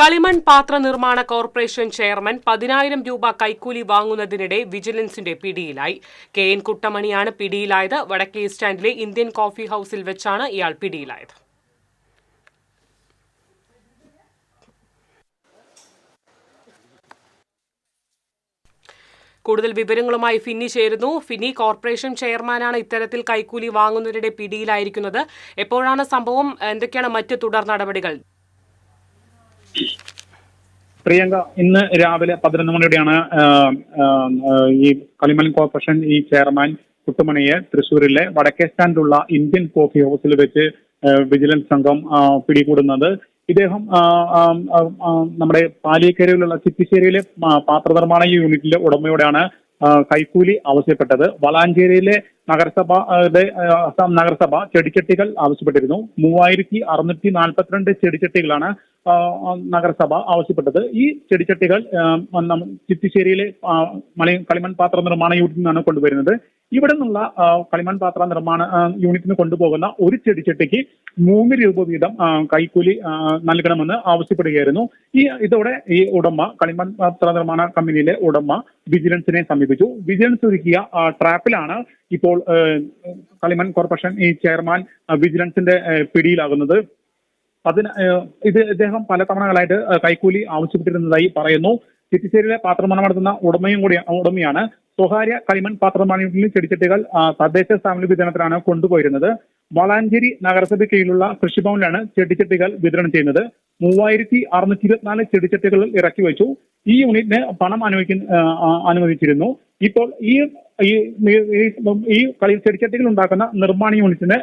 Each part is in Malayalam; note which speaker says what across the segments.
Speaker 1: കളിമൺ പാത്ര നിർമ്മാണ കോർപ്പറേഷൻ ചെയർമാൻ പതിനായിരം രൂപ കൈക്കൂലി വാങ്ങുന്നതിനിടെ വിജിലൻസിന്റെ പിടിയിലായി. കെ എൻ കുട്ടമണിയാണ് പിടിയിലായത്. വടക്കേ സ്റ്റാൻഡിലെ ഇന്ത്യൻ കോഫി ഹൌസിൽ വെച്ചാണ് ഇയാൾ പിടിയിലായത്. കൂടുതൽ വിവരങ്ങളുമായി ഫിന്നി ചേരുന്നു. ഫിന്നി കോർപ്പറേഷൻ ചെയർമാനാണ് ഇത്തരത്തിൽ കൈക്കൂലി വാങ്ങുന്നതിനിടെ പിടിയിലായിരിക്കുന്നത്. എപ്പോഴാണ് സംഭവം? എന്തൊക്കെയാണ് മറ്റ് തുടർ നടപടികൾ?
Speaker 2: പ്രിയങ്ക ഇന്ന് രാവിലെ പതിനൊന്ന് മണിയോടെയാണ് ഈ കളിമൺ കോർപ്പറേഷൻ ഈ ചെയർമാൻ കുട്ടുമണിയെ തൃശ്ശൂരിലെ വടക്കേ സ്റ്റാൻഡിലുള്ള ഇന്ത്യൻ കോഫി ഹൗസിൽ വെച്ച് വിജിലൻസ് സംഘം പിടികൂടുന്നത്. ഇദ്ദേഹം നമ്മുടെ പാലിയക്കരയിലുള്ള ചിറ്റിശ്ശേരിയിലെ പാത്രനിർമ്മാണ യൂണിറ്റിലെ ഉടമയോടാണ് കൈക്കൂലി ആവശ്യപ്പെട്ടത്. വളാഞ്ചേരിയിലെ നഗരസഭയുടെ അസം നഗരസഭ ചെടിച്ചട്ടികൾ ആവശ്യപ്പെട്ടിരുന്നു. മൂവായിരത്തി അറുന്നൂറ്റി നാൽപ്പത്തിരണ്ട് ചെടിച്ചട്ടികളാണ് നഗരസഭ ആവശ്യപ്പെട്ടത്. ഈ ചെടിച്ചട്ടികൾ ചിത്തിശ്ശേരിയിലെ കളിമൺ പാത്ര നിർമ്മാണ യൂണിറ്റിൽ നിന്നാണ് കൊണ്ടുവരുന്നത്. ഇവിടെ നിന്നുള്ള കളിമൺ പാത്ര നിർമ്മാണ യൂണിറ്റിന് കൊണ്ടുപോകുന്ന ഒരു ചെടിച്ചട്ടിക്ക് മൂന്ന് രൂപ വീതം കൈക്കൂലി നൽകണമെന്ന് ആവശ്യപ്പെടുകയായിരുന്നു. ഈ ഇതോടെ ഈ ഉടമ കളിമൺ പാത്ര നിർമ്മാണ കമ്പനിയിലെ ഉടമ വിജിലൻസിനെ സമീപിച്ചു. വിജിലൻസ് ഒരുക്കിയ ട്രാപ്പിലാണ് ഇപ്പോൾ കളിമൺ കോർപ്പറേഷൻ ഈ ചെയർമാൻ വിജിലൻസിന്റെ പിടിയിലാകുന്നത്. അതിന് ഇത് ഇദ്ദേഹം പല തവണകളായിട്ട് കൈക്കൂലി ആവശ്യപ്പെട്ടിരുന്നതായി പറയുന്നു. ചിറ്റിശ്ശേരിയിലെ പാത്രനിർമ്മാണം നടത്തുന്ന ഉടമയും കൂടി ഉടമയാണ്. സ്വകാര്യ കളിമൺ പാത്രമാണിയിൽ ചെടിച്ചട്ടികൾ തദ്ദേശ സ്ഥാപന വിതരണത്തിലാണ് കൊണ്ടുപോയിരുന്നത്. വളാഞ്ചേരി നഗരസഭയ്ക്ക് കീഴിലുള്ള കൃഷിഭവനിലാണ് ചെടിച്ചട്ടികൾ വിതരണം ചെയ്യുന്നത്. മൂവായിരത്തി അറുന്നൂറ്റി ഇരുപത്തിനാല് ചെടിച്ചട്ടികൾ ഇറക്കി വെച്ചു. ഈ യൂണിറ്റിന് പണം അനുവദിക്കുന്ന അനുവദിച്ചിരുന്നു. ഇപ്പോൾ ഈ ഈ ഈ- കളി ചെടിച്ചട്ടികൾ ഉണ്ടാക്കുന്ന നിർമ്മാണ യൂണിറ്റിന്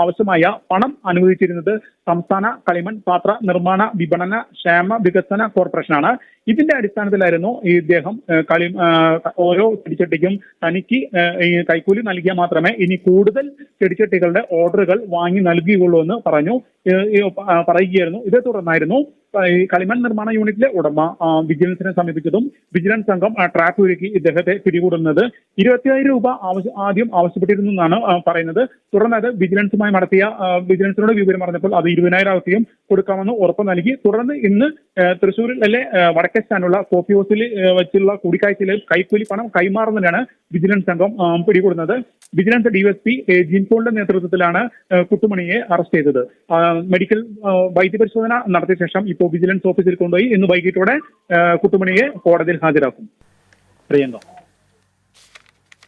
Speaker 2: ആവശ്യമായ പണം അനുവദിച്ചിരുന്നത് സംസ്ഥാന കളിമൺ പാത്ര നിർമ്മാണ വിപണന ക്ഷേമ വികസന കോർപ്പറേഷനാണ്. ഇതിന്റെ അടിസ്ഥാനത്തിലായിരുന്നു ഈ ഇദ്ദേഹം കളി ഓരോ ചെടിച്ചട്ടിക്കും തനിക്ക് കൈക്കൂലി നൽകിയാൽ മാത്രമേ ഇനി കൂടുതൽ ചെടിച്ചട്ടികളുടെ ഓർഡറുകൾ വാങ്ങി നൽകുകയുള്ളൂ എന്ന് പറഞ്ഞു പറയുകയായിരുന്നു. ഇതേ തുടർന്നായിരുന്നു കളിമൺ നിർമ്മാണ യൂണിറ്റിലെ ഉടമ വിജിലൻസിനെ സമീപിച്ചതും വിജിലൻസ് സംഘം ട്രാപ്പ് ഒരുക്കി ഇദ്ദേഹത്തെ പിടികൂടുന്നത്. ഇരുപത്തിയായിരം രൂപ ആദ്യം ആവശ്യപ്പെട്ടിരുന്നു എന്നാണ് പറയുന്നത്. തുടർന്ന് അത് വിജിലൻസുമായി നടത്തിയ വിജിലൻസിനോട് വിവരം പറഞ്ഞപ്പോൾ അത് ഇരുപതിനായിരം ആവശ്യം കൊടുക്കാമെന്ന് ഉറപ്പ് നൽകി. തുടർന്ന് ഇന്ന് തൃശ്ശൂരിൽ വടക്കേ സ്റ്റാൻഡുള്ള കോഫി ഹൗസിൽ വെച്ചുള്ള കൂടിക്കാഴ്ചയിൽ കൈക്കൂലി പണം കൈമാറുന്നതിനാണ് വിജിലൻസ് സംഘം പിടികൂടുന്നത് വിജിലൻസ് ഡിവൈഎസ്പി ജിൻപോളിന്റെ നേതൃത്വത്തിലാണ് കുട്ടുമണിയെ അറസ്റ്റ് ചെയ്തത്. മെഡിക്കൽ വൈദ്യപരിശോധന നടത്തിയ ശേഷം ഇപ്പോൾ വിജിലൻസ് ഓഫീസിൽ കൊണ്ടുപോയി. ഇന്ന് വൈകിട്ടോടെ കുട്ടുമണിയെ കോടതിയിൽ ഹാജരാക്കും. പ്രിയങ്ക.